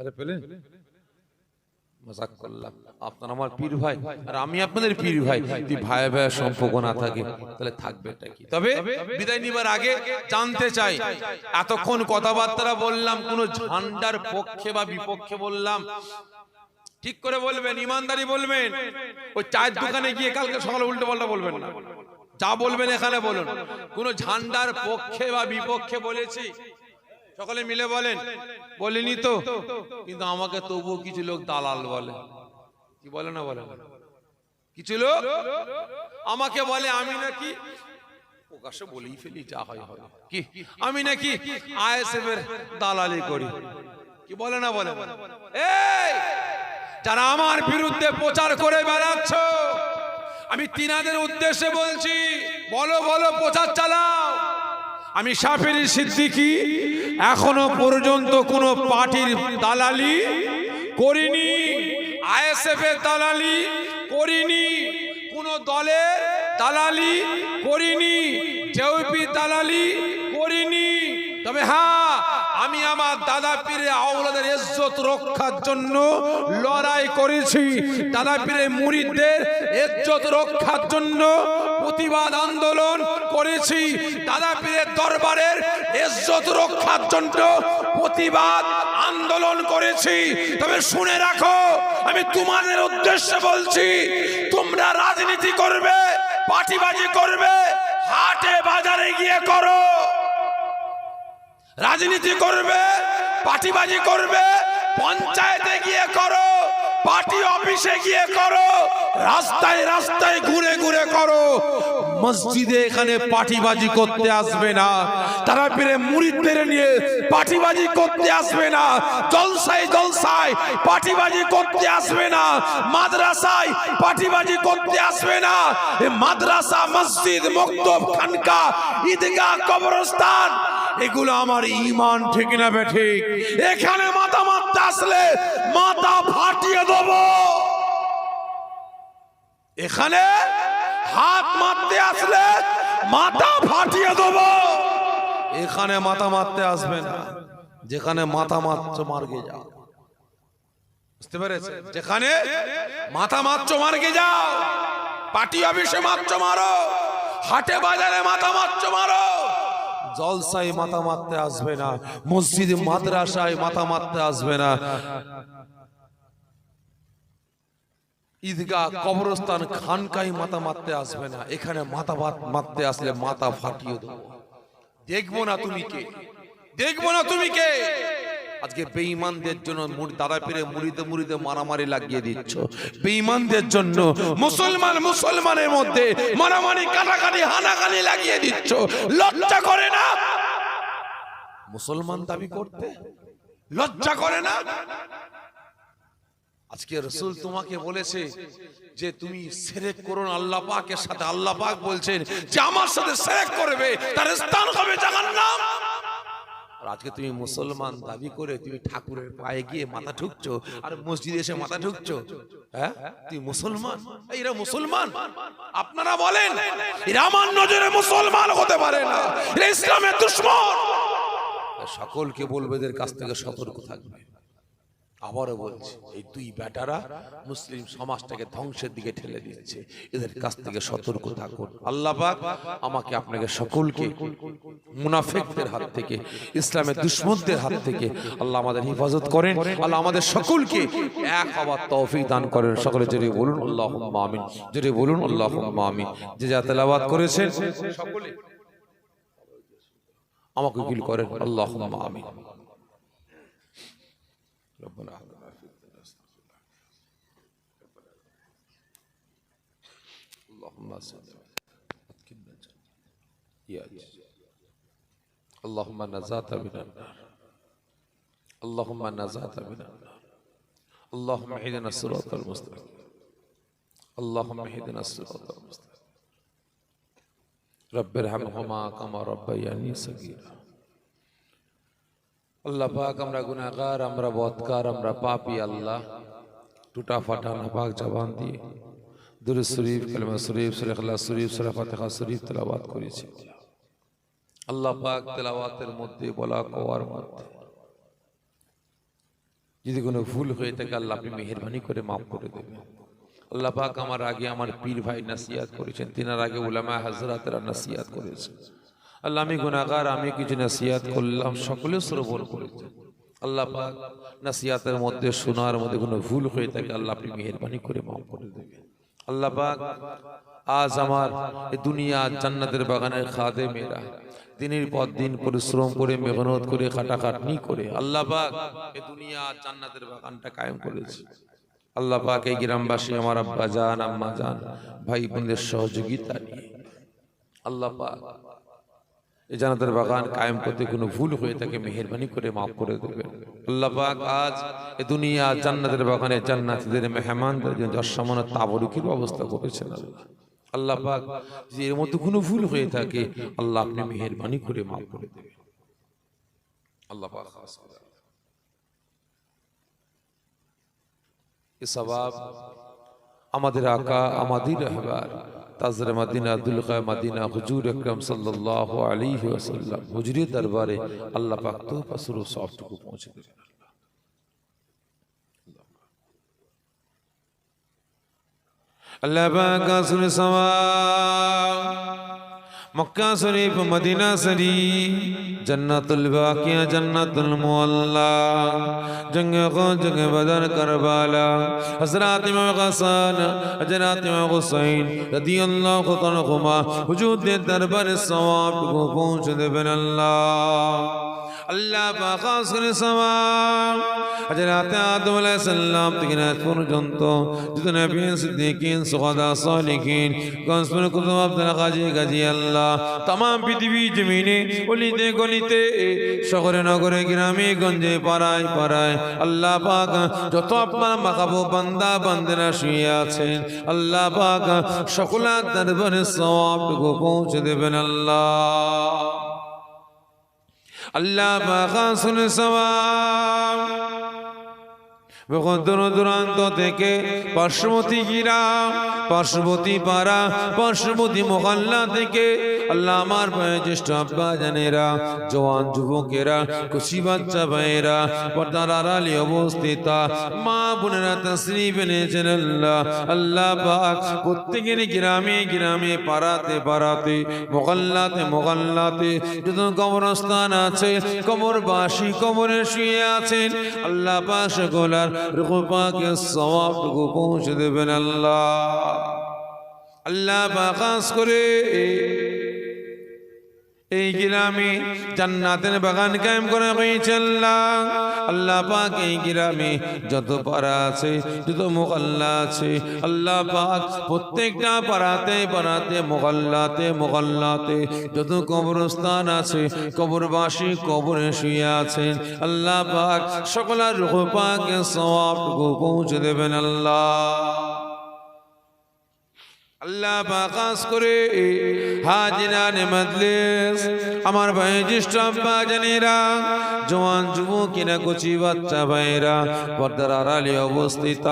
আরে পেলেন? মজাক করলাম। আপনার আমার পীর ভাই। আর আমি আপনাদের পীর ভাই। যদি ভাই ভাই সম্পর্ক না থাকে, তাহলে থাকবে কি? তবে বিদায় নিবার আগে জানতে চাই, এতক্ষণ কথাবার্তা বললাম, কোন ঝান্ডার পক্ষে বা বিপক্ষে বললাম। ঠিক করে বলবেন, ইমানদারি বলবেন। ওই চায়ের দোকানে গিয়ে কালকে সকালে উল্টো পাল্টা বলবেন না। যা বলবেন এখানে বলুন। কোন ঝান্ডার পক্ষে বা বিপক্ষে বলেছি সকলে মিলে বলেন, বলিনি তো? কিন্তু আমাকে তবুও কিছু লোক দালাল বলে। কি বলে না বলে? কিছু লোক আমাকে বলে, আমি নাকি প্রকাশ্যে বলেই ফেলি, যা হয় হয় কি? আমি নাকি আইএসএফ এর দালালি করি। কি বলে না বলে? এই, যারা আমার বিরুদ্ধে প্রচার করে বেড়াচ্ছ, আমি তিনাদের উদ্দেশ্যে বলছি, বলো বলো, প্রচার চালাও। আমি সাফেরি সিদ্দিকি, এখনও পর্যন্ত কোনো পার্টির দালালি করিনি আইএসএফ এর দালালি করিনি, কোন দলের দালালি করিনি জেউপি দালালি করিনি। তবে হ্যাঁ আমি আমার দাদা পীরের আওলাদের ইজ্জত রক্ষার জন্য লড়াই করেছি। দাদা পীরে মুরিদদের ইজ্জত রক্ষার জন্য প্রতিবাদ আন্দোলন করেছি। দাদা পীরের দরবারের ইজ্জত রক্ষার জন্য প্রতিবাদ আন্দোলন করেছি। তবে শুনে রাখো, আমি তোমাদের উদ্দেশ্যে বলছি, তোমরা রাজনীতি করবে পার্টিবাজি করবে, হাটে বাজারে গিয়ে করো। রাজনীতি করবে, পার্টিবাজি করবে, পঞ্চায়েতে গিয়ে করো, পার্টি অফিসে গিয়ে করো, রাস্তায় রাস্তায় ঘুরে ঘুরে করো। মসজিদে এখানে পার্টিবাজি করতে আসবে না। তারা পেরে মুড়িদের নিয়ে পার্টিবাজি করতে আসবে না। জলসায় জলসায় পার্টিবাজি করতে আসবে না। মাদ্রাসায় পার্টিবাজি করতে আসবে না। মাদ্রাসা মসজিদ, মক্তব, খানকা, ঈদগাহ, কবরস্থান এগুলো আমার ইমান ঠিক না বে ঠিক? এখানে মাথা মারতে আসলে মাথা ফাটিয়ে দেব। এখানে হাত মারতে আসলে মাথা ফাটিয়ে দেব। এখানে মাথা মারতে আসবে না, যেখানে মাথা মারছো মার্গে যাও। বুঝতে পেরেছে যেখানে মাথা মারছো মার্গে যাও। পার্টি অফিসে মারছো মারো, হাটে বাজারে মাথা মারছো মারো। জলসায় মাথা মারতে আসবে না, মসজিদ মাদ্রাসায় মাথা মারতে আসবে না। ঈদগাহ, কবরস্থান খানকাই মাথা মারতে আসবে না। এখানে মাথা মারতে আসলে মাথা ফাটিয়ে দেবো। দেখব না তুমি কে? দেখব না তুমি কে? আজকে বেঈমানদের জন্য মুড়ি- দাদা পেরে মুড়িতে মুড়িতে মারামারি লাগিয়ে দিচ্ছ। বেঈমানদের জন্য মুসলমান মুসলমানের মধ্যে মারামারি কাটাকাটি হানাকানি লাগিয়ে দিচ্ছ। লজ্জা করে না? মুসলমান দাবি করতে? লজ্জা করে না? আজকে রসুল তোমাকে বলেছে যে তুমি সেরেক করো না আল্লাহ পাকের সাথে। আল্লাহ পাক বলছেন যে আমার সাথে সেরেক করবে তার স্থান হবে জাহান্নাম। আজকে তুমি মুসলমান দাবি করে তুমি ঠাকুরের পায়ে গিয়ে মাথা ঠুকছো, আর মসজিদে এসে মাথা ঠুকছো। হ্যাঁ? তুমি মুসলমান? এরা মুসলমান। আপনারা বলেন, এরা নজরে মুসলমান হতে পারে না। ইসলামের দুশ্মন। সকলকে বলবে এদের কাছ থেকে সতর্ক থাকবে। আবারও বলছি, এই দুই বেটারা মুসলিম সমাজটাকে ধ্বংসের দিকে ঠেলে দিচ্ছে। এদের কাছ থেকে সতর্ক থাকুন। আল্লাহ আমাকে আপনাকে সকলকে মুনাফিকদের হাত থেকে, ইসলামের দুশ্মনদের হাত থেকে আল্লাহ আমাদের হেফাজত করেন। আল্লাহ আমাদের সকলকে এক হওয়ার তৌফিক দান করেন। সকলে জোরে বলুন আল্লাহ আমিন। জোরে বলুন আল্লাহ আমিন। যে যা তেলাওয়াত করেছেন, সকলে আমাকে উকিল করেন আল্লাহ আমিন। ربنا آتنا في الدنيا حسنة اللهم صل عزيز. اللهم نزات من النار. اللهم نزات من النار. اللهم اهدنا الصراط المستقيم. اللهم اهدنا الصراط المستقيم. رب ارحمهما كما ربياني صغيرا. আল্লাহ পাক আমরা গুনাহগার, আমরা বদকার, আমরা পাপী আল্লাহ। টুটা ফাটা নাপাক জবান দিয়ে। দুরুদ শরীফ, কালিমা শরীফ, সূরা ইখলাস শরীফ, সূরা ফাতিহা শরীফ তেলাওয়াত করেছি। আল্লাহ পাক তেলাওয়াতের মধ্যে, বলা কোয়ার মধ্যে। যদি কোনো ভুল হয়ে থাকে, আল্লাহ আপনি মেহরবানি করে মাফ করে দেবেন। আল্লাহ পাক আমার আগে আমার পীর ভাই নাসিয়াত করেছেন। তিনার আগে উলামা হাজরাতেরা নাসিয়াত করেছেন। আল্লাহ আমি গুনাহগার, আমি কিছু নাসিয়াত করলাম সকলে শ্রবণ করেছেন আল্লাহ পাক নাসিয়াতের মধ্যে, শোনার মধ্যে কোনো ভুল হয়ে থাকে, আল্লাহ আপনি মেহরবানি করে মাফ করে দেবেন। আল্লাহ পাক আজ আমার দুনিয়া জান্নাতের বাগানের খাদে মেয়েরা দিনের পর দিন পরিশ্রম করে, মেহনত করে, খাটাখাটনি করে, আল্লাহ পাক এই দুনিয়া জান্নাতের বাগানটা কায়েম করেছে। আল্লাহ পাক এই গ্রামবাসী, আমার আব্বা জান আম্মা জান ভাই বোনদের সহযোগিতা নিয়ে। আল্লাহ পাক এই জান্নাতের বাগান কায়েম করতে কোনো ভুল হয়ে থাকে মেহেরবানি করে মাফ করে দেবেন আল্লাহ পাক আজ এই দুনিয়া জান্নাতের বাগানে জান্নাতীদের, মেহমানদের জন্য দর্শমান তাবরুকির ব্যবস্থা করেছেন আল্লাহ। আল্লাহ পাক যদি এর মধ্যে কোনো ভুল হয়ে থাকে, আল্লাহ আপনি মেহেরবানি করে মাফ করে দেবেন। আল্লাহ পাক। এ সবাব আমাদের আকা আমাদের রহবার তাজরে মাদিনা আব্দুল কায় মাদিনা, হুজুর আকরাম সাল্লাল্লাহু আলাইহি ওয়াসাল্লাম, হুজুরি দরবারে আল্লাহ পাক তো পাসুর সবটুকু পৌঁছে দেবেন। আল্লাহ পাক আসুন সামা মক্কা শরীফ, মদিনা শরীফ, জন্নাতুল বাকিয়া, জন্নাতুল মুআল্লা, জঙ্গে গো জঙ্গে বদর, করবালা, হযরত ইমাম হাসান, হযরত ইমাম হুসাইন রাদিয়াল্লাহু তাআলা হুমা হুজুরের দরবারে সওয়াব কো পৌঁছে দেবেন আল্লাহ। আল্লাহ হযরত আদম আলাইহিস সালাম থেকে আজ পর্যন্ত যত নবী সিদ্দিকিন, সুহাদা সালিহিন গনসপুর কুতুব আব্দুল গাজী গাজী আল্লাহ তাম পৃথিবী জমিনে, অলিতে গলিতে, শহরে, নগরে, গ্রামে, গঞ্জে, পাড়ায় পাড়ায় আল্লাহ পাক যত আপনার মাকাবো বান্দা, বান্দেরা শুয়ে আছেন, আল্লাহ পাক সকলার দরবারে সওয়াবটুকু পৌঁছে দেবেন আল্লাহ। আল্লাহ সওয়াব বহু দূর দূরান্ত থেকে পার্শ্ববর্তী গ্রাম পার্শ্ববর্তী পাড়া, পার্শ্ববর্তী মোকাল্লা থেকে আল্লাহ আমার জ্যেষ্ঠ আব্বা জানেরা, জওয়ান যুবকেরা, খুশি বাচ্চা ভাইয়েরা, পর্দার আড়ালে অবস্থিত মা বোনেরা তসরিফ এনেছেন আল্লাহ। আল্লাহ পাক প্রত্যেকের গ্রামে গ্রামে, পাড়াতে পাড়াতে মোকাল্লাতে মোকাল্লাতে যত কবরস্থান আছে, কবরবাসী কবরে শুয়ে আছেন। আল্লাহ পাক সকলার রুহ পাকে সওয়াবটুকু পৌঁছে দেবেন আল্লাহ। আল্লাহ পাক করে এই গ্রামে জান্নাতের বাগান কায়েম করা হয়েছে আল্লাহ। আল্লাহ পাক এই গ্রামে যত পাড়া আছে, যত মোকাল্লা আছে, আল্লাহ পাক প্রত্যেকটা পাড়াতে পাড়াতে, মোকাল্লাতে মোকাল্লাতে যত কবরস্থান আছে, কবরবাসী কবরে শুয়ে আছেন, আল্লাহ পাক সকলের রূহ পাকে সওয়াবটুকু পৌঁছে দেবেন আল্লাহ। আল্লাহ বাকাস করে হাজিরান মজলিস আমার ভাই জ্যেষ্ঠ জানেরা, জওয়ান যুবকেরা, কচি বাচ্চা ভাইরা পর্দার আড়ালে অবস্থিত।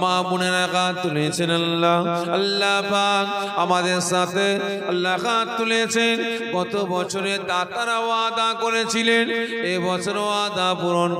মা বোনেরা কাত তুলেছেন আল্লাহ। আল্লাহ পাক আমাদের সাথে আল্লাহ কাত তুলেছেন। গত বছরে দাতারা ওয়াদা করেছিলেন, এ বছর ওয়াদা পূরণ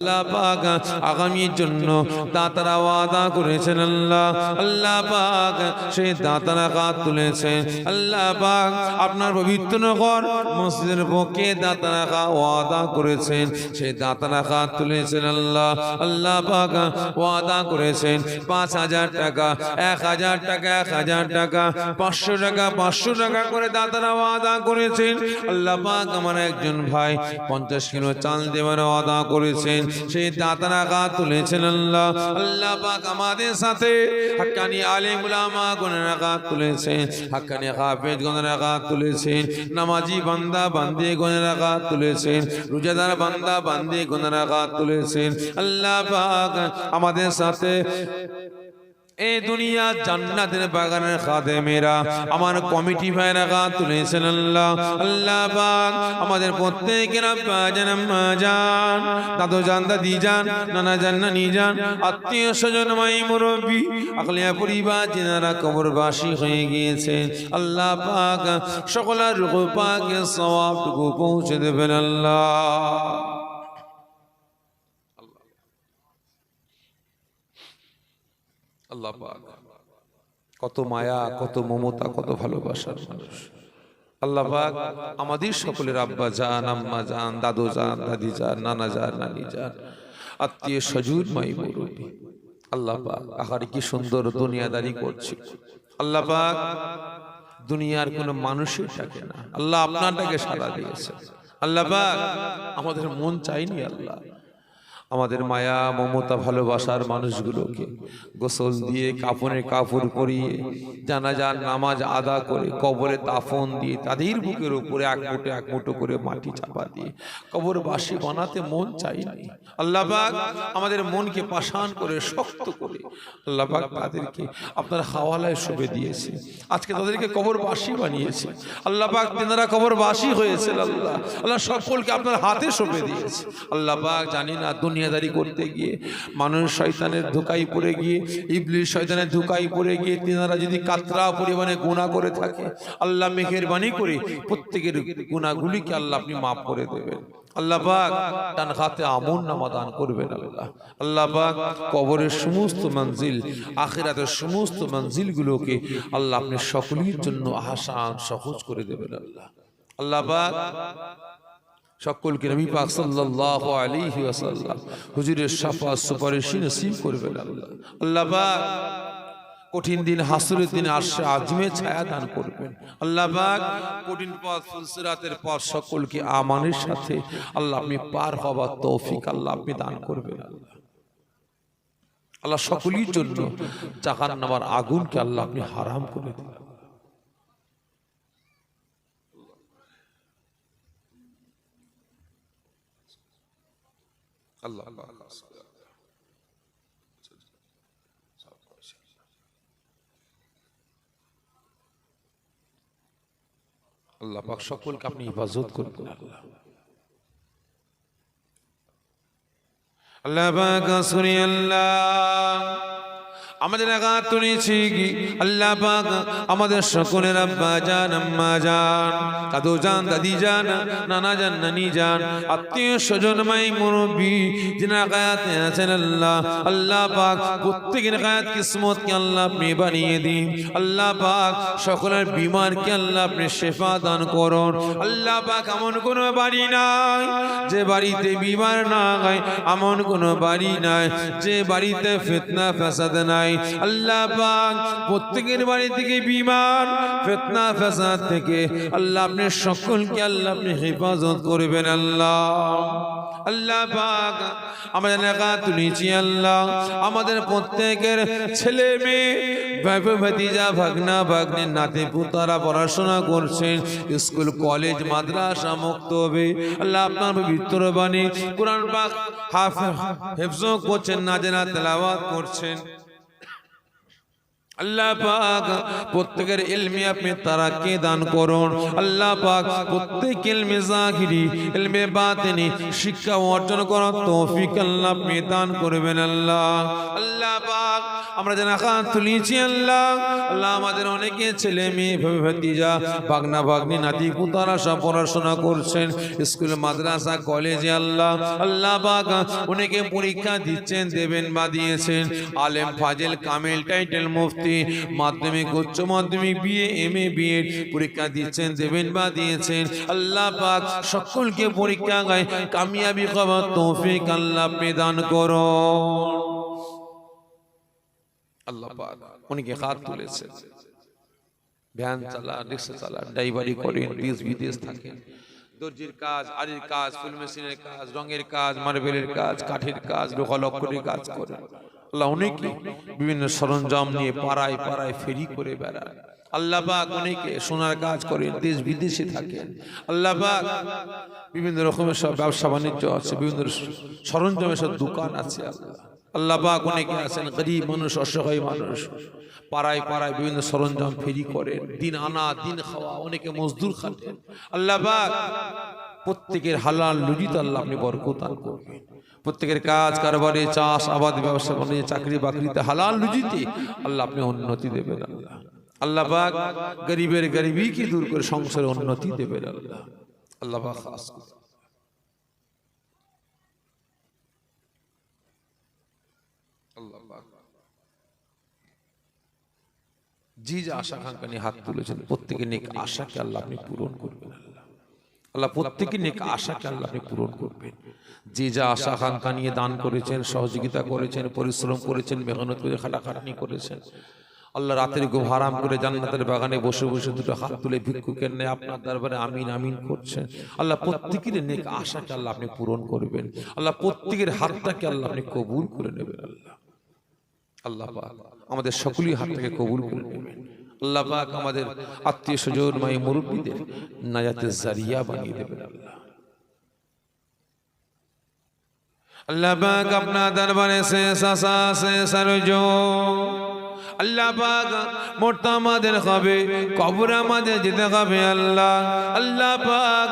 আল্লাহ পাক আগামীর জন্য দাতারা ওয়াদা করেছেন আল্লাহ। আল্লাহ পাক সেই দাতারা কাত তুলেছেন আল্লাহ পাক আপনার পবিত্র নগর মসজিদের পক্ষে দাতারা কা ওয়াদা করেছেন। সেই দাতারা কাত তুলেছেন আল্লাহ। আল্লাহ পাক ওয়াদা করেছেন। পাঁচ হাজার টাকা, এক হাজার টাকা, এক হাজার টাকা, পাঁচশো টাকা পাঁচশো টাকা করে দাতারা ওয়াদা করেছেন। আল্লাহ পাক আমার একজন ভাই পঞ্চাশ কিলো চাল দেওয়ার ওয়াদা করেছেন। সেই দাতারা গা তুলেছেন আল্লাহ। আল্লাহ পাক আমাদের সাথে হাক্কানি আলিম উলামা গণেরা গা তুলেছেন হাক্কানি হাফেজ গণেরা গা তুলেছেন নামাজি বান্দা বান্দে গণেরা গা তুলেছেন রোজাদার বান্দা বান্দি গণেরা গা তুলেছেন আল্লাহ পাক আমাদের সাথে এই দুনিয়া জান্নাতের বাগানের খাদে মেরা আমার কমিটি ভাইরা গা তুলেছেন আল্লাহ আল্লাহ পাক আমাদের প্রত্যেকের আব্বা জান, আম্মা জান, দাদু জান, দাদি জান, নানা জান, নানি জান, আত্মীয় স্বজন, মাই মুরব্বী, আকলিয়া পরিবার, যেনারা কবরবাসী হয়ে গিয়েছেন আল্লাহ পাক সকলের রূপ পাকে সওয়াবটুকু পৌঁছে দেবেন, আল্লাহ। আল্লাহ কত মায়া কত মমতা কত ভালোবাসার মানুষ। আল্লাহ আমাদের সকলের আব্বা যান আম্মা যান দাদু জান দাদি যান নানা যান নানি যান আত্মীয় সজুর মাই মুরব্বী আল্লাহ পাক আহারে কি সুন্দর দুনিয়াদারি করছে। আল্লাহ দুনিয়ার কোনো মানুষই থাকে না। আল্লাহ আপনারটাকে সারা দিয়েছে। আল্লাহ আমাদের মন চাইনি আল্লাহ। আমাদের মায়া মমতা ভালোবাসার মানুষগুলোকে গোসল দিয়ে কাপড়ে কাপড় পরিয়ে জানাজার নামাজ আদা করে কবরে দাফন দিয়ে তাদের বুকের উপরে এক মুঠো এক মুঠো করে মাটি চাপা দিয়ে কবর বাসি বানাতে মন চাইনি আল্লাহবাক আমাদের মনকে পাষাণ করে শক্ত করে। আল্লাহবাক তাদেরকে আপনার হাওয়ালায় শুভে দিয়েছে। আজকে তাদেরকে কবর বাসি বানিয়েছে। আল্লাহবাক তেনারা কবর বাসি হয়েছে আল্লাহ। আল্লাহ সকলকে আপনার হাতে শোভে দিয়েছে আল্লাহবাক জানি না দুনিয়াদারি করতে গিয়ে, মানুষ শয়তানের ধোকাই পড়ে গিয়ে ইবলিশ শয়তানের ধোকাই পড়ে গিয়ে, তেনারা যদি কাতরা পরিমাণে গুণা করে থাকে, আল্লাহ মেহেরবানি করে প্রত্যেকের গুণাগুলিকে আল্লাহ আপনি মাফ করে দেবেন। আল্লাহ সমস্ত মঞ্জিল আল্লাহ আপনি সকলের জন্য আসান সহজ করে দেবেন আল্লাহ। আল্লাহ সকলকে নবী পাক সাল্লাল্লাহু আলাইহি ওয়াসাল্লাম হুজুরের শাফাত সুপারিশ নসিব করবেন আল্লাহ। আল্লাহ পাক কঠিন দিন হাসুরের দিন আসে আজমে ছায়া দান করবেন। আল্লাহ পাক কঠিন পথ ফুলসিরাতের পথ সকলকে আমানের সাথে আল্লাহ আপনি পার হবার তৌফিক আল্লাহ আপনি দান করবেন আল্লাহ। আল্লাহ সকলের জন্য জাহান নামার আগুনকে আল্লাহ আপনি হারাম করে দিন আল্লাহ আল্লাহ আল্লাহ আল্লাহ পাক সকলকে আপনি হেফাজত করবেন আল্লাহ আল্লাহ পাক আসরি আল্লাহ আমাদের আঘাত তুলেছি আল্লাহ পাক আমাদের সকলের আব্বা জান, আম্মা জান, দাদু জান, দাদি জান, নানা জান, নানি জান, আত্মীয় স্বজন, মাই মুরব্বী, যিনি গায়াতে আছেন আল্লাহ আল্লাহ পাক প্রত্যেকের গায়াত কিসমতকে আল্লাহ আপনি বানিয়ে দিন। আল্লাহ পাক সকলের বিমার বিমারকে আল্লাহ আপনি শেফা দান করুন। আল্লাহ পাক এমন কোনো বাড়ি নাই যে বাড়িতে বিমার না হয়, এমন কোনো বাড়ি নাই যে বাড়িতে ফিতনা ফাসাদ নাই। আল্লাহ পাক প্রত্যেকের বাড়ি থেকে বিমার ফিতনা, ফাসাদ থেকে আল্লাহ আপনি সকলকে আল্লাহ আপনি হেফাজত করবেন, আল্লাহ। আল্লাহ পাক আমাদের তুলেছি, আল্লাহ। আমাদের প্রত্যেকের ছেলে মেয়ে ভাগনা, ভাগ্নে, নাতি, পুতারা পড়াশোনা করছেন, স্কুল, কলেজ, মাদ্রাসা মুক্ত হবে। আল্লাহ আপনার পবিত্র কোরআন পাক হাফেজ হেফজ করছেন নাজেনা তেলাওয়াত করছেন। আল্লাহ পাক প্রত্যেকের ইলমে আপনি তারাকে দান করুন। আল্লাহ পাক প্রত্যেক ইলমে জাহিরি, ইলমে বাতিনি, শিক্ষা অর্জন করার তৌফিক আল্লাহ আপনি দান করবেন আল্লাহ। আল্লাহ পাক, আমরা যেন আকাশ তুলিছি আল্লাহ। আল্লাহ আমাদের অনেকে ছেলে মেয়ে, ভাবে ভাতিজা, ভাগনা, ভাগ্নি, নাতি, পুতারা সব পড়াশোনা করছেন। স্কুল, মাদ্রাসা, কলেজে আল্লাহ। আল্লাহ পাক অনেকে পরীক্ষা দিচ্ছেন, দেবেন বা দিয়েছেন। আলেম, ফাজেল, কামেল, টাইটেল, মুফতি মাধ্যমিক, উচ্চ মাধ্যমিক, বিএ এম এ বিএড পরীক্ষা দিচ্ছেন, দেবেন বা দিয়েছেন। আল্লাহ পাক সকলকে পরীক্ষা গায় কামিয়াবি খবর তৌফিক আল্লাহ আপনি দান করো। আল্লাহ পাক উনিকে হাত তুলেছেন ভ্যান চালান, রিক্সা চালান, ড্রাইভারি করেন, দেশ বিদেশ থাকেন। দর্জির কাজ আরির কাজ, ফুল মেশিনের কাজ, রঙের কাজ, মার্বেলের কাজ, কাঠের কাজ লোহা লক্করের কাজ করেন আল্লাহ অনেকে বিভিন্ন সরঞ্জাম নিয়ে পাড়ায় পাড়ায় ফেরি করে বেড়ায়। আল্লাহ পাক অনেকে সোনার কাজ করেন দেশ বিদেশে থাকেন। আল্লাহ পাক বিভিন্ন রকমের সব ব্যবসা বাণিজ্য আছে, বিভিন্ন সরঞ্জামের সব দোকান আছে আল্লাহ। আল্লাহ পাক অনেকে আছেন, গরিব মানুষ, অসহায় মানুষ। পাড়ায় পাড়ায় বিভিন্ন সরঞ্জাম ফেরি করেন দিন আনা, দিন খাওয়া, অনেকে মজদুর খাটেন আল্লাহ পাক প্রত্যেকের হালাল লুজিত আল্লাহ আপনি বরকত দান করবেন। প্রত্যেকের কাজ, কারবারে, চাষ, আবাদ, ব্যবসা, বাণিজ্য, চাকরি, বাকরিতে হালাল লুজিতে আল্লাহ আপনি উন্নতি দেবেন আল্লাহ। আল্লাহ পাক গরিবের গরিবি কি দূর করে সংসারে উন্নতি দেবেন আল্লাহ। আল্লাহ যে আশা আকাঙ্ক্ষা নিয়ে হাত তুলেছেন, প্রত্যেকে নেক আশাকে আল্লাহ আপনি পূরণ করবেন। আল্লাহ আল্লাহ প্রত্যেকে নেক আশাকে আল্লাহ আপনি পূরণ করবেন। যে যা আশা আকাঙ্ক্ষা নিয়ে দান করেছেন, সহযোগিতা করেছেন, পরিশ্রম করেছেন, মেহনত করে, খাটাখাটনি করেছেন, আল্লাহ রাতের হারাম করে জান্নাতের বাগানে বসে বসে দুটো হাত তুলে ভিক্ষুকের নেই আপনার দরবারে আমিন আমিন করছেন। আল্লাহ, প্রত্যেকের নেক আশাকে আল্লাহ আপনি পূরণ করবেন। আল্লাহ, প্রত্যেকের হাতটাকে আল্লাহ আপনি কবুল করে নেবেন, আল্লাহ। আল্লাহ পাক। আমাদের সকলেই হাত থেকে কবুল করে আল্লাহ পাক আমাদের আত্মীয় স্বজন মাই মুরব্বীদের নাজাতের জারিয়া বানিয়ে দেবেন। আল্লাহ আল্লাহ পাক আপনার দরবারে শেষ আশা শেষ আরজো। আল্লাহ পাক মোটা আমাদের হবে কবর আমাদের যেতে হবে আল্লাহ। আল্লাহ পাক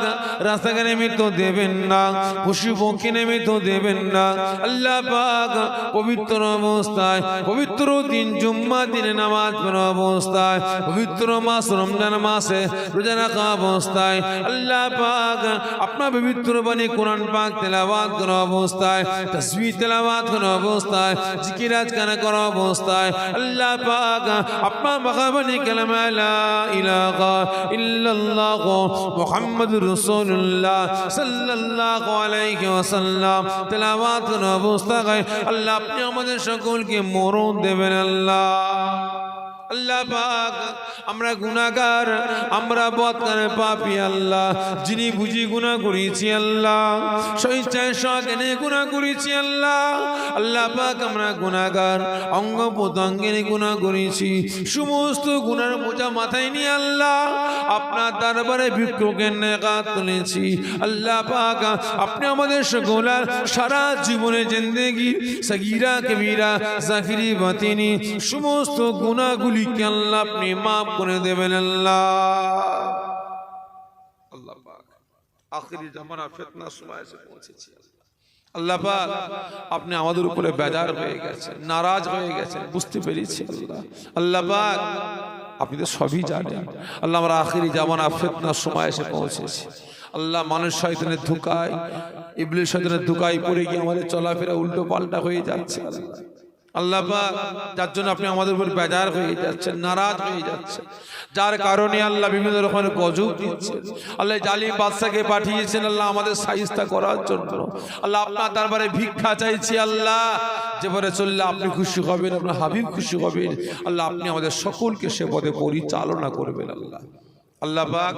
রাস্তাঘাটে মৃত্যু দেবেন না, পশু পক্ষী মৃত্যু দেবেন না। আল্লাহ পাক পবিত্র অবস্থায়, পবিত্র দিন জুম্মা দিনে নামাজ পড়া অবস্থায়, পবিত্র মাস রমজান মাসে রোজা রাখা অবস্থায়। আল্লাহ পাক আপনার পবিত্র বাণী কোরআন পাক তেলাওয়াত করা অবস্থায়, তসবিহ তেলাওয়াত করা অবস্থায় জিকিরাজ কানা করা অবস্থায়। আল্লাহ পাক আপনার মহাবাণী কালামা, লা ইলাহা ইল্লাল্লাহ মুহাম্মাদুর রাসূলুল্লাহ সাল্লাল্লাহু আলাইহি ওয়াসাল্লাম। তেলাওয়াত অবস্থায় আল্লাহ আপনি আমাদের সকলকে মরণ দেবেন, আল্লাহ। আল্লাহ পাক, আমরা গুনাহগার, আমরা পাপি আল্লাহ। যিনি বুঝি গুনাহ করেছি আল্লাহ গুনাহ করেছি আল্লাহ। আল্লাহ পাক, আমরা গুনাহগার গুনাহ করেছি। সমস্ত গুনার বোঝা মাথায় নিয়ে আল্লাহ, আপনার দরবারে ভিক্ষুকের নেকাত তুলেছি। আল্লাহ পাক, আপনি আমাদের সকলার সারা জীবনে জিন্দেগি, সগীরা, কবিরা জাকিরি বাতিনি, সমস্ত গুনাহগুলিকে আল্লাহ আপনি মাফ করে দেবেন আল্লাহ। আমাদের উপরে বেজার হয়ে গেছেন, নারাজ হয়ে গেছেন, বুঝতে পেরেছি আল্লাহ। আপনি তো সবই জানেন। আল্লাহ আমরা আখিরি জামানা ফিতনার সময় এসে পৌঁছেছি। আল্লাহ মানুষ শয়তানের ধোকায়, ইবলিশ শয়তানের ধোকায় পড়ে গিয়ে আমাদের চলাফেরা উল্টো পাল্টা হয়ে যাচ্ছে আল্লাহ। আল্লাহ যার জন্য আপনি আমাদের উপর বেজার হয়ে যাচ্ছেন, নারাজ হয়ে যাচ্ছেন। যার কারণে আল্লাহ বিভিন্ন রকমের গজব দিচ্ছেন। আল্লাহ জালিম বাদশাকে পাঠিয়েছেন, আল্লাহ আমাদের সাহিস্তা করার জন্য। আল্লাহ আপনার দরবারে ভিক্ষা চাইছি, আল্লাহ। যে পরে চললে আপনি খুশি হবেন, আপনার হাবিব খুশি হবেন। আল্লাহ, আপনি আমাদের সকলকে সে পদে পরিচালনা করবেন, আল্লাহ। আল্লাহ পাক,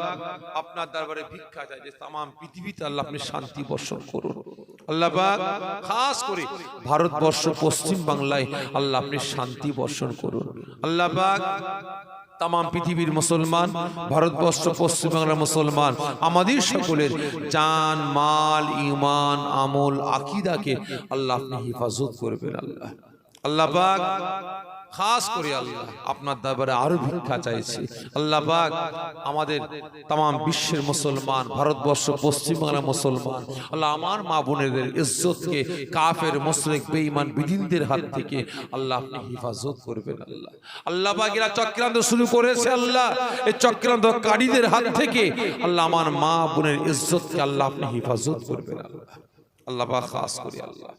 আপনার দরবারে ভিক্ষা চাই, যে তাম, পৃথিবীতে আল্লাহ আপনি শান্তি বর্ষণ করুন। আল্লাহ পাক খাস করে। ভারতবর্ষ, পশ্চিম বাংলায় আল্লাহ আপনি শান্তি বর্ষণ করুন। আল্লাহবাক তাম পৃথিবীর মুসলমান, ভারতবর্ষ পশ্চিমবাংলার মুসলমান, আমাদের সকলের চান মাল ইমান আমল, আকিদাকে আল্লাহ আপনি হেফাজত করবেন আল্লাহ। আল্লাহ খাস করে আল্লাহ। আপনার দরবারে আরও ভিক্ষা চাইছি। আল্লাহ পাক আমাদের তাম বিশ্বের মুসলমান, ভারতবর্ষ পশ্চিমবাংলার মুসলমান, আল্লাহ আমার মা বোনেদের ইজ্জতকে কাফের, মুশরিক, বেঈমান বিদিনদের হাত থেকে আল্লাহ আপনি হেফাজত করবেন আল্লাহ। আল্লাহ পাক এরা চক্রান্ত শুরু করেছে আল্লাহ। এই চক্রান্ত চক্রান্তকারীদের হাত থেকে আল্লাহ আমার মা বোনের ইজ্জতকে আল্লাহ আপনি হেফাজত করবেন আল্লাহ। আল্লাহ পাক খাস করে আল্লাহ।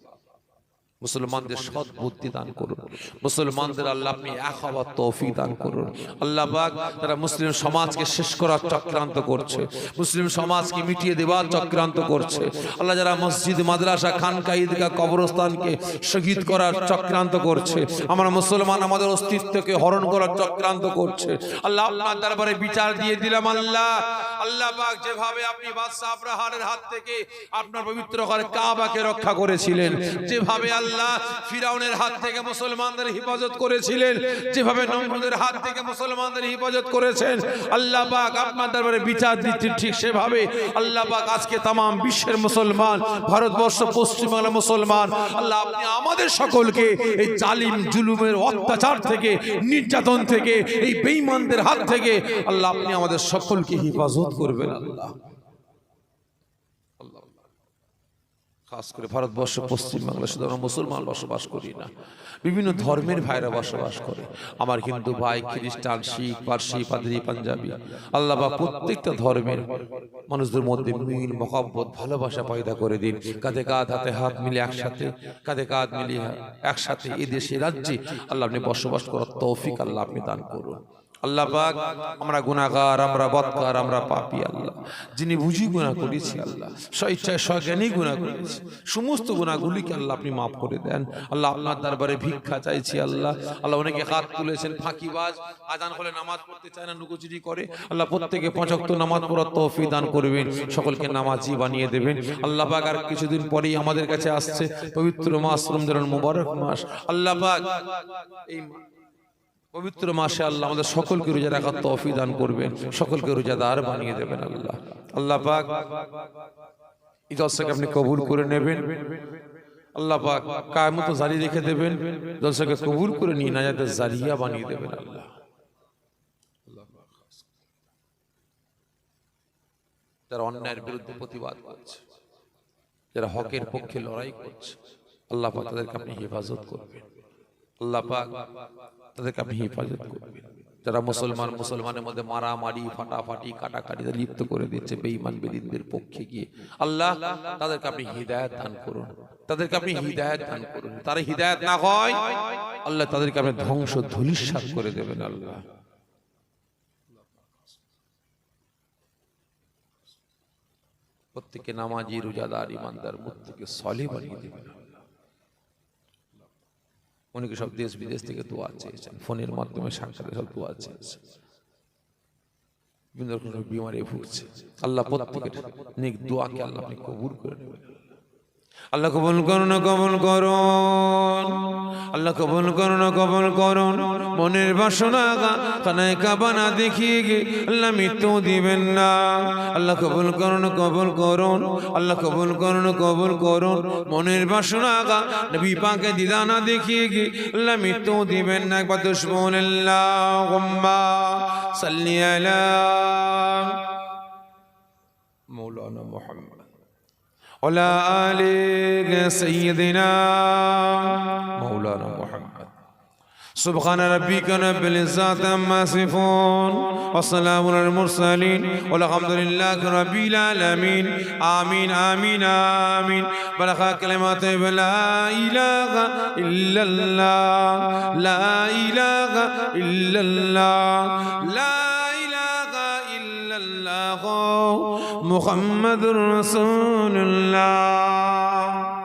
মুসলমানদের সৎ বুদ্ধি দান করুন। মুসলমানদের আল্লাহ আপনি এক হওয়ার তৌফিক দান করুন। আল্লাহ পাক তারা মুসলিম সমাজকে শেষ করার চক্রান্ত করছে। মুসলিম সমাজকে মিটিয়ে দেওয়ার চক্রান্ত করছে। আল্লাহ যারা মসজিদ মাদ্রাসা খানকা ঈদগাহ কবরস্থানকে শহীদ করার চক্রান্ত করছে। আমরা মুসলমান আমাদের অস্তিত্বকে হরণ করার চক্রান্ত করছে। আল্লাহ আপনার দরবারে বিচার দিয়ে দিলাম আল্লাহ। আল্লাহ পাক যেভাবে আপনি বাদশাহ আব্রাহারের হাত থেকে আপনার পবিত্র ঘরে কাবাকে রক্ষা করেছিলেন যেভাবে আল্লাহ ফিরাউনের হাত থেকে মুসলমানদের হেফাজত করেছিলেন। যেভাবে নমরুদের হাত থেকে মুসলমানদের হেফাজত করেছেন, আল্লাহ পাক আপনার দরবারে বিচার দিচ্ছেন ঠিক সেভাবে। আল্লাহ পাক আজকে তাম বিশ্বের মুসলমান, ভারতবর্ষ পশ্চিমবাংলা মুসলমান, আল্লাহ আপনি আমাদের সকলকে এই জালিম, জুলুমের অত্যাচার থেকে, নির্যাতন থেকে, এই বেঈমানদের হাত থেকে, আল্লাহ আপনি আমাদের সকলকে হেফাজত করবেন, আল্লাহ। খাস করে ভারতবর্ষ পশ্চিমবাংলা শুধু আমরা মুসলমান বসবাস করি না। বিভিন্ন ধর্মের ভাইরা বসবাস করে। আমার হিন্দু ভাই, খ্রিস্টান, শিখ, পার্সি, পাদ্রি, পাঞ্জাবি, আল্লাহ বা প্রত্যেকটা ধর্মের মানুষদের মধ্যে মিল, মহাব্বত, ভালোবাসা পয়দা করে দিন। কাঁধে কাঁধ, হাতে হাত মিলে একসাথে, কাঁধে কাঁধ মিলিয়ে একসাথে এই দেশে, রাজ্যে আল্লাহ আপনি বসবাস করার তৌফিক আল্লাহ আপনি দান করুন। আল্লাহ পাক আমরা গুনাহগার, আমরা বদকার, আমরা পাপী আল্লাহ। যিনি বুঝি গুনাহ করেছি আল্লাহ স্বেচ্ছায় স্বজ্ঞানী গুনাহ করেছি। সমস্ত গুনাহগুলিকে আল্লাহ আপনি মাফ করে দেন। আল্লাহ আপনার দরবারে ভিক্ষা চাইছি আল্লাহ। আল্লাহ অনেকে হাত তুলেছেন, ফাঁকিবাজ, আজান হলে নামাজ পড়তে চায় না, লুকোচুরি করে। আল্লাহ প্রত্যেকে পঁচাত্তর নামাজ পড়ার তৌফিক দান করবেন, সকলকে নামাজি বানিয়ে দেবেন। আল্লাহ পাক আর কিছুদিন পরেই আমাদের কাছে আসছে, পবিত্র মাস রমজান মুবারক মাস। আল্লাহ পাক এই পবিত্র মাসে আল্লাহ আমাদের সকলকে রোজা রাখার তৌফিক দান করবেন। সকলকে রোজাদার বানিয়ে দেবেন আল্লাহ। আল্লাহ পাক আপনি কবুল করে নেবেন। আল্লাহ পাক কায় মতো জারি রেখে দেবেন। জলসাকে কবুল করে নিয়ে না যাতে জারিয়া বানিয়ে দেবেন আল্লাহ। যারা অন্যায়ের বিরুদ্ধে প্রতিবাদ করছে, যারা হকের পক্ষে লড়াই করছে, আল্লাহ পাক তাদেরকে আপনি হেফাজত করবেন। আল্লাহ পাক তাদেরকে আপনি হেফাজত করবেন যারা মুসলমান, মুসলমানের মধ্যে মারামারি, ফাটাফাটি, কাটাকাটিতে লিপ্ত করে দিচ্ছে বেঈমান বেদিনদের পক্ষে গিয়ে, আল্লাহ তাদেরকে আপনি হৃদায়ত দান করুন। তাদেরকে আপনি হৃদায়ত দান করুন। তারা হৃদায়ত না হয়, আল্লাহ তাদেরকে আপনি ধ্বংস ধুলিস্বাদ করে দেবেন, আল্লাহ। প্রত্যেকে নামাজি, রোজাদার ইমানদার প্রত্যেকে সলে বানিয়ে দেবেন। অনেকে সব দেশ বিদেশ থেকে দোয়া চেয়েছেন? ফোনের মাধ্যমে সাক্ষাতে সব দোয়া চেয়েছেন। বিভিন্ন রকম বিমারে ভুগছে। আল্লাহ প্রত্যেকের নেক দোয়াকে আল্লাহ আপনি কবুল করে নেবেন। আল্লাহ কবুল করুন কবুল করুন আল্লাহ কবুল করুন কবুল করুন মনের বাসনা কানায় কাবানা দেখিয়ে গে, আল্লাহ মৃত্যু দিবেন না। আল্লাহ কবুল করুন কবুল করুন আল্লাহ কবুল করুন কবুল করুন মনের বাসনা গা, নবী পাকে দিদানা দেখিয়ে গে, আল্লাহ মৃত্যু দিবেন না। একবার দুশ্মন সাল্লি আলা মৌলানা মোহাম্মদ। وعلى آل سيدنا مولانا محمد سبحان ربك رب العزة عما يصفون وسلام على المرسلين والحمد لله رب العالمين آمين آمين آمين بلغ كلمات لا إله إلا الله لا إله إلا الله لا إله إلا الله محمد رسول الله.